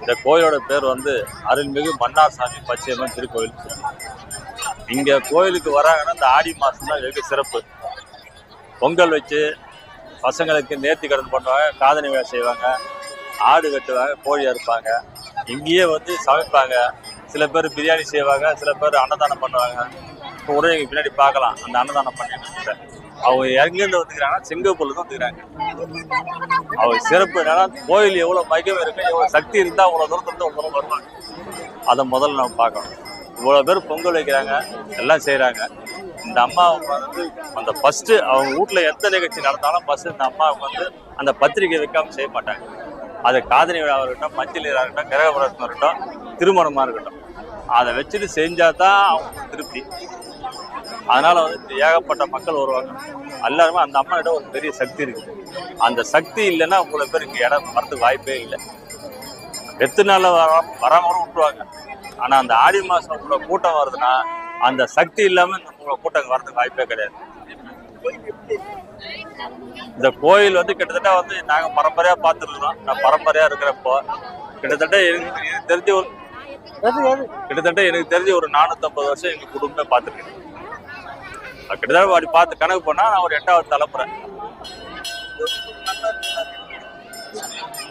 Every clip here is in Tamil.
இந்த கோயிலோட பேர் வந்து அருள்மிகு மன்னார்சாமி பச்சையம்மன் திருக்கோயில் இங்கே கோயிலுக்கு வராங்கன்னா இந்த ஆடி மாசம் தான் வெகு சிறப்பு. பொங்கல் வச்சு பசங்களுக்கு நேர்த்தி கடன் பண்ணுவாங்க காதணி வேலை செய்வாங்க ஆடு வெட்டுவாங்க கோழி அறுப்பாங்க. இங்கேயே வந்து சமைப்பாங்க. சில பேர் பிரியாணி செய்வாங்க சில பேர் அன்னதானம் பண்ணுவாங்க. இப்போ உடனே பின்னாடி பார்க்கலாம். அந்த அன்னதானம் பண்ணிட்டு அவங்க எங்கேருந்து வந்துக்கிறாங்கன்னா சிங்கப்பூர்ல தான் வந்துக்கிறாங்க அவங்க சிறப்பு என்னன்னா கோயில் எவ்வளோ மகிமை இருக்கு எவ்வளோ சக்தி இருந்தால் அவ்வளோ தூரத்துலேருந்து இருந்து அவ்வளவு வருவாங்க. அதை முதல்ல நம்ம பார்க்கணும். இவ்வளோ பேர் பொங்கல் வைக்கிறாங்க எல்லாம் செய்கிறாங்க இந்த அம்மா வந்து அந்த ஃபஸ்ட்டு அவங்க வீட்ல எந்த நிகழ்ச்சி நடந்தாலும் ஃபஸ்ட்டு இந்த அம்மாவுக்கு வந்து அந்த பத்திரிக்கை வைக்காமல் செய்ய மாட்டாங்க. அது காதணி விழாவாக இருக்கட்டும் மஞ்சள் இருக்கட்டும் கிரகபிரவேசமாக இருக்கட்டும் திருமணமாக இருக்கட்டும். அதை வச்சுட்டு செஞ்சால் தான் அவங்களுக்கு திருப்தி. அதனால வந்து ஏகப்பட்ட மக்கள் வருவாங்க. எல்லாருமே அந்த அம்மா கிட்ட ஒரு பெரிய சக்தி இருக்கு. அந்த சக்தி இல்லைன்னா உங்களை பேர் இடம் வரதுக்கு வாய்ப்பே இல்லை. எத்தனை நாளில் வர வராமலும் விட்டுருவாங்க. ஆனால் அந்த ஆடி மாதம் உள்ள கூட்டம் வருதுன்னா அந்த சக்தி இல்லாமல் இந்த உங்களை கூட்டம் வரதுக்கு வாய்ப்பே கிடையாது. இந்த கோயில் வந்து கிட்டத்தட்ட வந்து நாங்கள் பரம்பரையாக பார்த்துருக்குறோம். நான் பரம்பரையாக இருக்கிறப்போ கிட்டத்தட்ட எனக்கு எனக்கு தெரிஞ்ச ஒரு கிட்டத்தட்ட எனக்கு தெரிஞ்ச ஒரு நானூற்றம்பது வருஷம் எங்கள் குடும்பமே பார்த்துருக்கேன். கிட்டத்தட்ட அப்படி பார்த்து கணக்கு போனால் நான் ஒரு எட்டாவது தலைமுறை.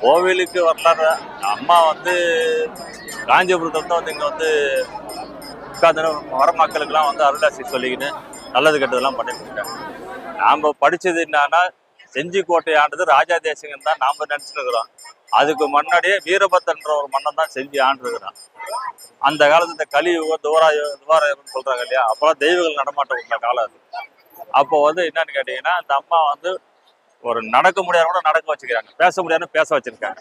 கோவிலுக்கு வரலாறு அம்மா வந்து காஞ்சிபுரத்தை வந்து வந்து இங்கே வந்து உட்காந்து வர மக்களுக்கெல்லாம் வந்து அருளாசி சொல்லிக்கின்னு நல்லது கெட்டதெல்லாம் பண்ணிட்டு இருக்காங்க. நாம் படித்தது என்னன்னா செஞ்சி கோட்டை ஆண்டது ராஜா தேசிகன் தான் நாம நினைச்சிட்டு இருக்கிறோம் அதுக்கு முன்னாடியே வீரபத்ரன்ற ஒரு மன்னன் தான் செஞ்சு ஆண்டுருக்கிறான். அந்த காலத்து இந்த கலியுகம் துவாராய துவாராயம்னு சொல்றாங்க இல்லையா? அப்பெல்லாம் தெய்வங்கள் நடமாட்டம் உள்ள காலம் அது. அப்போ வந்து என்னன்னு கேட்டீங்கன்னா அந்த அம்மா வந்து ஒரு நடக்க முடியாத கூட நடக்க வச்சுக்கிறாங்க. பேச முடியாதுன்னு பேச வச்சிருக்காங்க.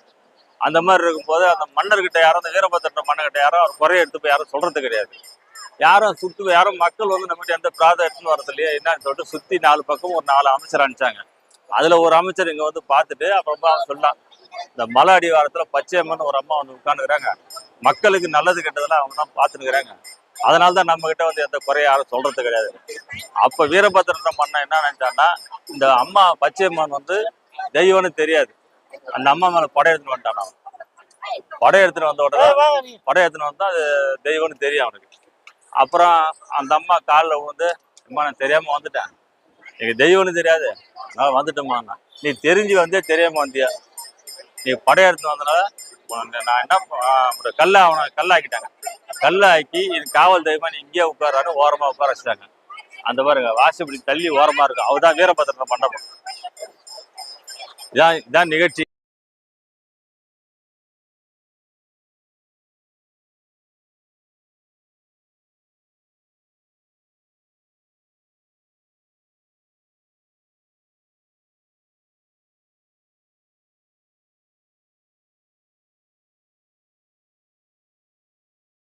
அந்த மாதிரி இருக்கும்போது அந்த மன்னர்கிட்ட யாரும் அந்த வீரபத்திர மன்னர்கிட்ட யாரும் அவர் குறைய எடுத்து போய் யாரும் சொல்றது கிடையாது. யாரும் சுத்து யாரும் மக்கள் வந்து நம்மகிட்ட எந்த பிராதம் எடுத்துன்னு வரது இல்லையா என்னன்னு சொல்லிட்டு சுத்தி நாலு பக்கம் ஒரு நாலு அமைச்சர் அனுப்பிச்சாங்க. அதுல ஒரு அமைச்சர் இங்க வந்து பார்த்துட்டு அப்புறமா சொன்னான் இந்த மலை அடிவாரத்துல பச்சையம்மன் ஒரு அம்மா வந்து உட்காந்துக்கிறாங்க மக்களுக்கு நல்லது கெட்டதெல்லாம் அவங்க தான் பார்த்துனுக்குறாங்க அதனால தான் நம்ம கிட்ட வந்து எந்த குறைய யாரும் சொல்றது கிடையாது. அப்ப வீரபத்திரன்ற மன்னன் என்ன நினைச்சான்னா இந்த அம்மா பச்சையம்மன் வந்து தெய்வம்னு தெரியாது. அந்த அம்மா மேல படம் எடுத்துட்டு வந்துட்டான் அவன். படம் எடுத்துட்டு வந்த உடனே படம் எடுத்துட்டு வந்தா அது தெய்வம்னு தெரியும் அவனுக்கு. அப்புறம் அந்த அம்மா காலில் விழுந்து அம்மா நான் தெரியாம வந்துட்டேன். எனக்கு தெய்வம்னு தெரியாது. நான் வந்துட்டேம்மா நீ தெரிஞ்சு வந்தே தெரியாம வந்தியா? நீ படையெடுத்து வந்தனால நான் என்ன அப்புறம் ஒரு கல்லை அவனை கல்லாக்கிட்டாங்க. கல்லாக்கி இது காவல் தெய்வமா நீ இங்கேயே உட்காரான்னு ஓரமாக உட்கார வச்சுட்டாங்க. அந்த பாருங்க வாசப்படி தள்ளி ஓரமாக இருக்கும் அவதான் வீரபத்திர மண்டபம் இதான் இதான் நிகழ்ச்சி.